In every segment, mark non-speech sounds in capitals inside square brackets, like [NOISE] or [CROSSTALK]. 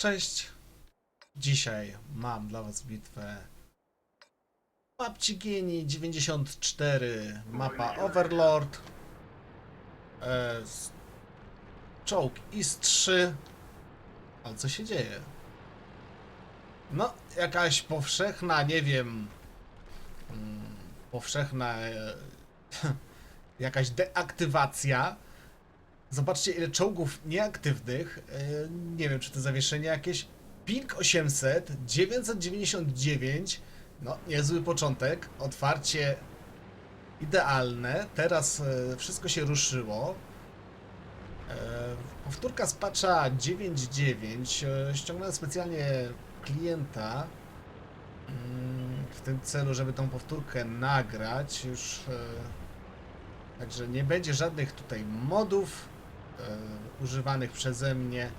Cześć! Dzisiaj mam dla Was bitwę Babci Gieni 94, mapa Overlord, e, s- czołg IS-3, ale co się dzieje? No, jakaś powszechna, nie wiem, mm, powszechna e, [LAUGHS] jakaś deaktywacja Zobaczcie ile czołgów nieaktywnych. Yy, nie wiem czy to zawieszenie jakieś. Ping 800, 999. No, niezły początek. Otwarcie idealne. Teraz yy, wszystko się ruszyło. Yy, powtórka z patcha 9.9. Yy, ściągnąłem specjalnie klienta mm, w tym celu, żeby tą powtórkę nagrać. Już Także nie będzie żadnych tutaj modów e, używanych przeze mnie.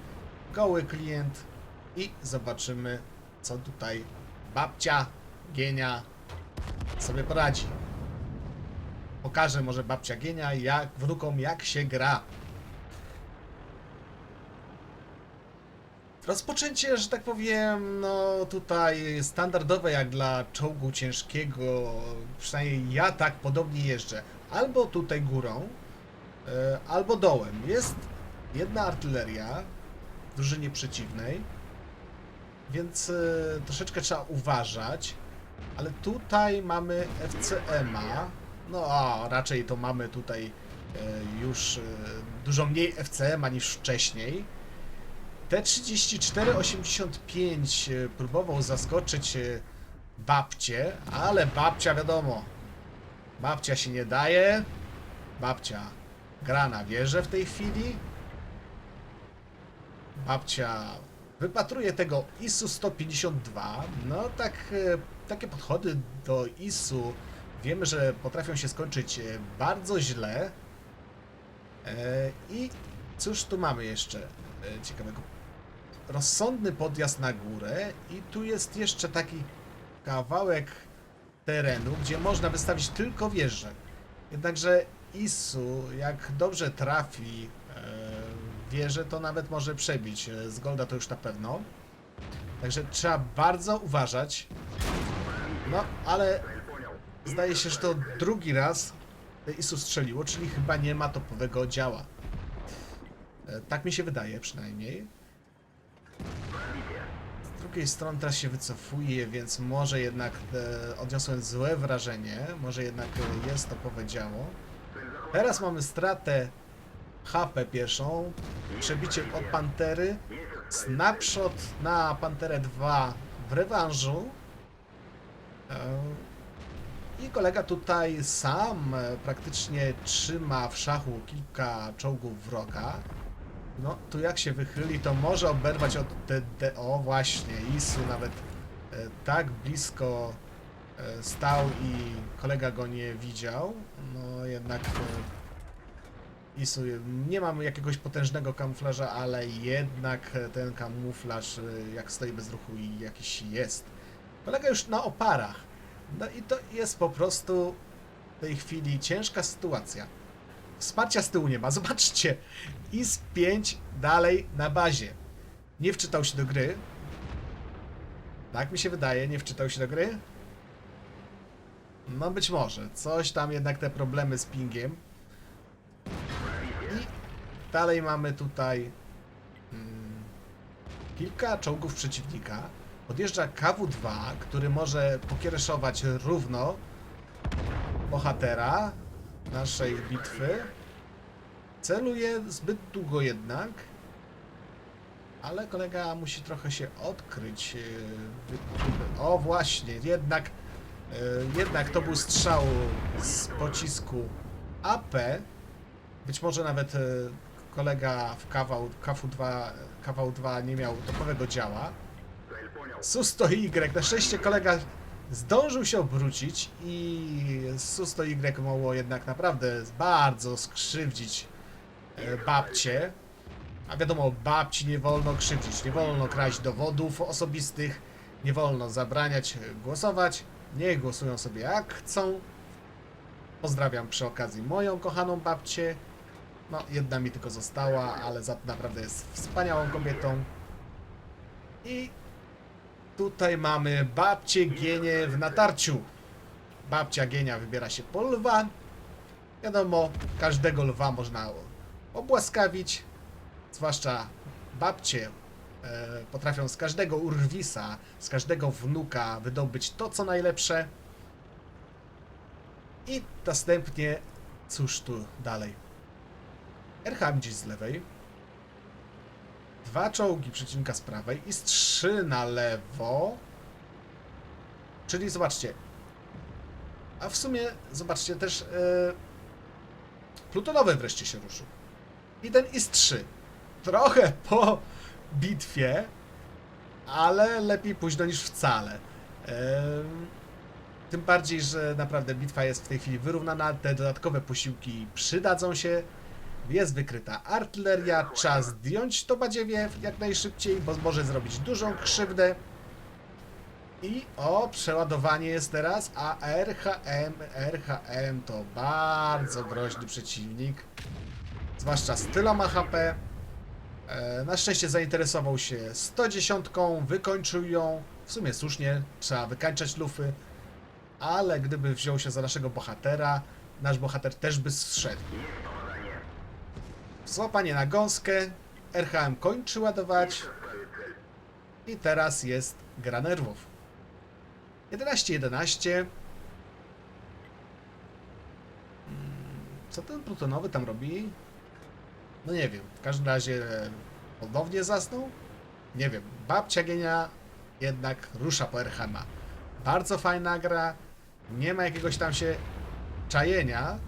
Goły klient i zobaczymy, co tutaj babcia Gienia sobie poradzi. Pokażę może babcia Gienia jak wnukom jak się gra. Rozpoczęcie, że tak powiem, no tutaj standardowe jak dla czołgu ciężkiego, przynajmniej ja tak podobnie jeżdżę. Albo tutaj górą, e, albo dołem. Jest jedna artyleria w drużynie przeciwnej, więc e, troszeczkę trzeba uważać. Ale tutaj mamy FCM-a. No, a raczej to mamy tutaj e, już e, dużo mniej FCM-a niż wcześniej. T3485 e, próbował zaskoczyć e, babcię, ale babcia wiadomo, babcia się nie daje. Babcia gra na wieżę w tej chwili. Babcia wypatruje tego ISU 152. No tak, e, takie podchody do ISU wiemy, że potrafią się skończyć e, bardzo źle. E, I cóż tu mamy jeszcze ciekawego? Rozsądny podjazd na górę i tu jest jeszcze taki kawałek terenu, gdzie można wystawić tylko wieżę. Jednakże ISU, jak dobrze trafi e, wieżę, to nawet może przebić. E, Z Golda to już na pewno. Także trzeba bardzo uważać. No, ale zdaje się, że to drugi raz te ISU strzeliło, czyli chyba nie ma topowego działa. E, Tak mi się wydaje przynajmniej. Z drugiej strony teraz się wycofuje, więc może jednak e, odniosłem złe wrażenie. Może jednak e, jest topowe działo. Teraz mamy stratę HP pierwszą, przebicie od Pantery, snapshot na Panterę 2 w rewanżu. E, I kolega tutaj sam e, praktycznie trzyma w szachu kilka czołgów wroga. No, tu jak się wychyli, to może oberwać od DD. O, właśnie, Isu nawet e, tak blisko e, stał i kolega go nie widział. No, jednak e, Isu, nie mam jakiegoś potężnego kamuflaża, ale jednak ten kamuflaż, e, jak stoi bez ruchu i jakiś jest. Kolega już na oparach. No i to jest po prostu w tej chwili ciężka sytuacja. Wsparcia z tyłu nie ma. [LAUGHS] Zobaczcie. IS-5 dalej na bazie. Nie wczytał się do gry. Tak mi się wydaje, nie wczytał się do gry. No być może. Coś tam jednak te problemy z pingiem. I dalej mamy tutaj mm, kilka czołgów przeciwnika. Podjeżdża KW-2, który może pokiereszować równo bohatera naszej bitwy. Celuje zbyt długo jednak. Ale kolega musi trochę się odkryć. wy- O właśnie, jednak jednak to był strzał z pocisku AP. Być może nawet yy, kolega w kawał, KW2, kawał 2 nie miał topowego działa. Susto Y, na szczęście kolega zdążył się obrócić i Susto Y mogło jednak naprawdę bardzo skrzywdzić e, babcie. A wiadomo, babci nie wolno krzywdzić, nie wolno kraść dowodów osobistych, nie wolno zabraniać e, głosować. Niech głosują sobie jak chcą. Pozdrawiam przy okazji moją kochaną babcię. No, jedna mi tylko została, ale za naprawdę jest wspaniałą kobietą. I tutaj mamy babcię Gienię w natarciu. Babcia Gienia wybiera się po lwa. Wiadomo, każdego lwa można obłaskawić, zwłaszcza babcie potrafią z każdego urwisa, z każdego wnuka wydobyć to, co najlepsze. I następnie, cóż tu dalej? RH gdzieś z lewej. Dwa czołgi przeciwnika z prawej i z trzy na lewo. Czyli zobaczcie. A w sumie, zobaczcie, też e, plutonowy wreszcie się ruszył. I ten IS-3. Trochę po bitwie, ale lepiej późno niż wcale. Tym bardziej, że naprawdę bitwa jest w tej chwili wyrównana, te dodatkowe posiłki przydadzą się. Jest wykryta artyleria, czas zdjąć to badziewie jak najszybciej, bo może zrobić dużą krzywdę. I o, przeładowanie jest teraz, a RHM, RHM to bardzo groźny przeciwnik. Zwłaszcza z tyloma HP. E, Na szczęście zainteresował się 110, wykończył ją. W sumie słusznie, trzeba wykańczać lufy. Ale gdyby wziął się za naszego bohatera, nasz bohater też by zszedł. Złapanie na gąskę. RHM kończy ładować. I teraz jest gra nerwów. 11-11. Mm, Co ten plutonowy tam robi? No nie wiem. W każdym razie ponownie zasnął? Nie wiem. Babcia Genia jednak rusza po RHMA. Bardzo fajna gra. Nie ma jakiegoś tam się czajenia.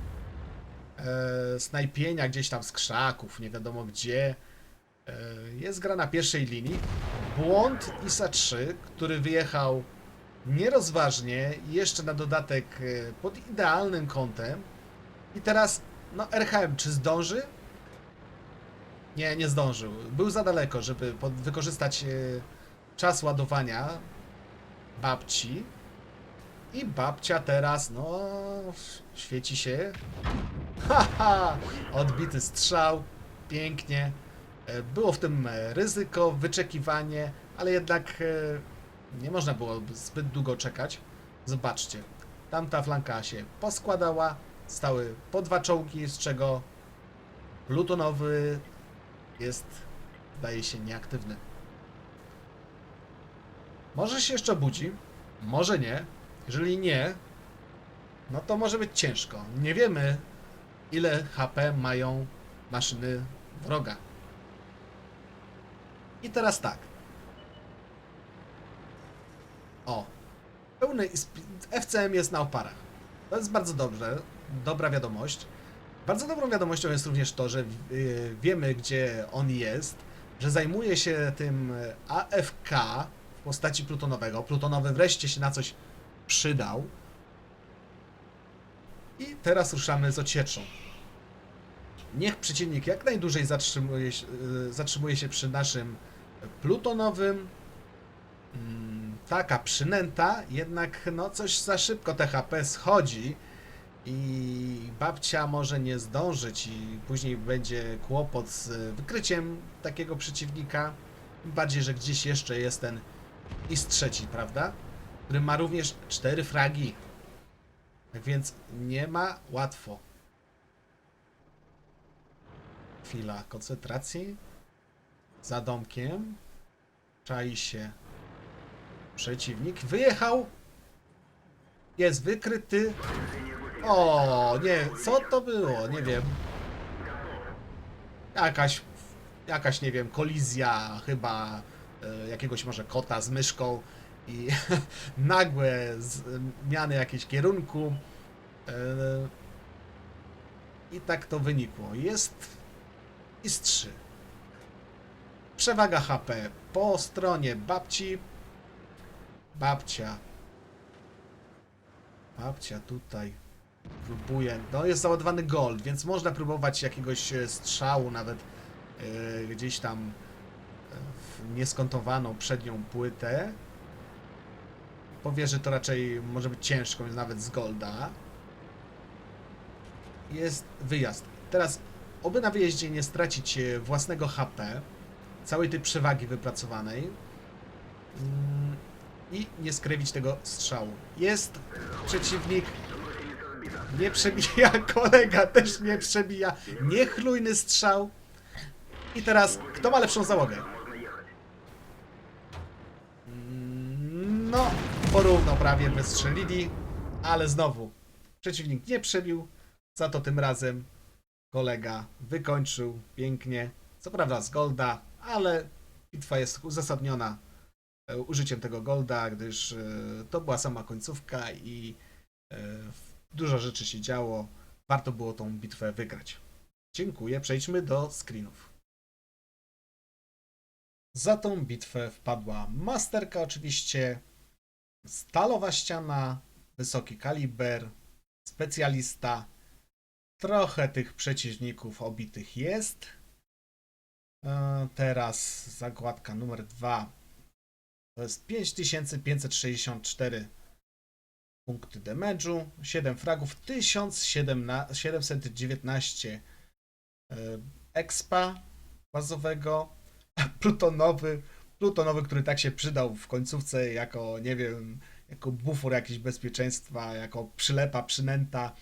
E, snajpienia gdzieś tam z krzaków, nie wiadomo gdzie. E, jest gra na pierwszej linii. Błąd ISA 3, który wyjechał nierozważnie jeszcze na dodatek e, pod idealnym kątem. I teraz, no RHM, czy zdąży? Nie, nie zdążył. Był za daleko, żeby wykorzystać e, czas ładowania babci. I babcia teraz, no, świeci się. [LAUGHS] Haha! Odbity strzał. Pięknie. E, Było w tym e, ryzyko, wyczekiwanie, ale jednak nie można było zbyt długo czekać. Zobaczcie. Tamta flanka się poskładała. Stały po dwa czołgi, z czego plutonowy jest, zdaje się, nieaktywny. Może się jeszcze budzi, może nie. Jeżeli nie, no to może być ciężko. Nie wiemy, ile HP mają maszyny wroga. I teraz tak. O. Pełny FCM jest na oparach. To jest bardzo dobrze. Dobra wiadomość. Bardzo dobrą wiadomością jest również to, że y, wiemy, gdzie on jest, że zajmuje się tym y, AFK w postaci plutonowego. Plutonowy wreszcie się na coś przydał. I teraz ruszamy z ocieczą. Niech przeciwnik jak najdłużej zatrzymuje się, y, zatrzymuje się przy naszym plutonowym. Mm, Taka przynęta, jednak no coś za szybko THP schodzi i babcia może nie zdążyć i później będzie kłopot z wykryciem takiego przeciwnika. Bardziej, że gdzieś jeszcze jest ten IS trzeci, prawda? Który ma również cztery fragi. Tak więc nie ma łatwo. Chwila koncentracji. Za domkiem. Czai się przeciwnik. Wyjechał. Jest wykryty. O, nie, co to było? Nie wiem. Jakaś, jakaś, nie wiem, kolizja chyba e, jakiegoś może kota z myszką i [LAUGHS] nagłe zmiany jakiegoś kierunku. E, I tak to wynikło. Jest IS 3. Przewaga HP po stronie babci. Babcia. Babcia tutaj próbuje. No jest załadowany gold, więc można próbować jakiegoś e, strzału nawet e, gdzieś tam e, w nieskontowaną przednią płytę. Powie, że to raczej może być ciężko, więc nawet z golda. Jest wyjazd. Teraz, oby na wyjeździe nie stracić własnego HP, całej tej przewagi wypracowanej, Mm, I nie skrywić tego strzału. Jest przeciwnik. Nie przebija, [LAUGHS] kolega też nie przebija. Niechlujny strzał. I teraz, kto ma lepszą załogę? No, porówno prawie wystrzelili, ale znowu przeciwnik nie przebił, za to tym razem kolega wykończył pięknie. Co prawda z golda, ale bitwa jest uzasadniona e, użyciem tego golda, gdyż e, to była sama końcówka i e, dużo rzeczy się działo. Warto było tą bitwę wygrać. Dziękuję. Przejdźmy do screenów. Za tą bitwę wpadła masterka oczywiście, stalowa ściana, wysoki kaliber, specjalista. Trochę tych przeciwników obitych jest. E, Teraz zakładka numer 2 to jest 5564 punkty damage'u, 7 fragów, 1719 e, expa bazowego, [LAUGHS] plutonowy, plutonowy, który tak się przydał w końcówce jako, nie wiem, jako bufor jakiś bezpieczeństwa, jako przylepa, przynęta,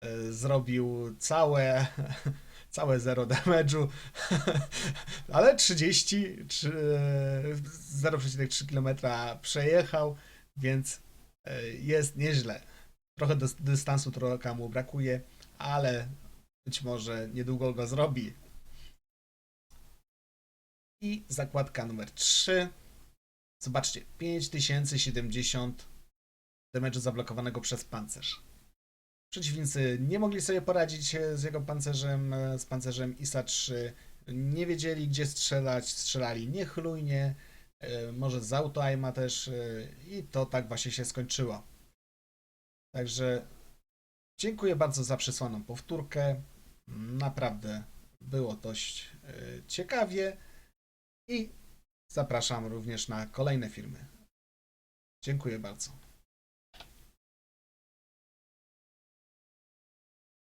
e, zrobił całe, [LAUGHS] całe zero damage'u, [LAUGHS] ale 30, trzy- e, 0,3 km przejechał, więc jest nieźle. Trochę dys- dystansu trochę mu brakuje, ale być może niedługo go zrobi. I zakładka numer 3. Zobaczcie, 5070 damage'u zablokowanego przez pancerz. Przeciwnicy nie mogli sobie poradzić e, z jego pancerzem, e, z pancerzem ISA 3. Nie wiedzieli gdzie strzelać, strzelali niechlujnie, e, może z auto-aima też e, i to tak właśnie się skończyło. Także dziękuję bardzo za przesłaną powtórkę. Naprawdę było dość e, ciekawie i zapraszam również na kolejne filmy. Dziękuję bardzo.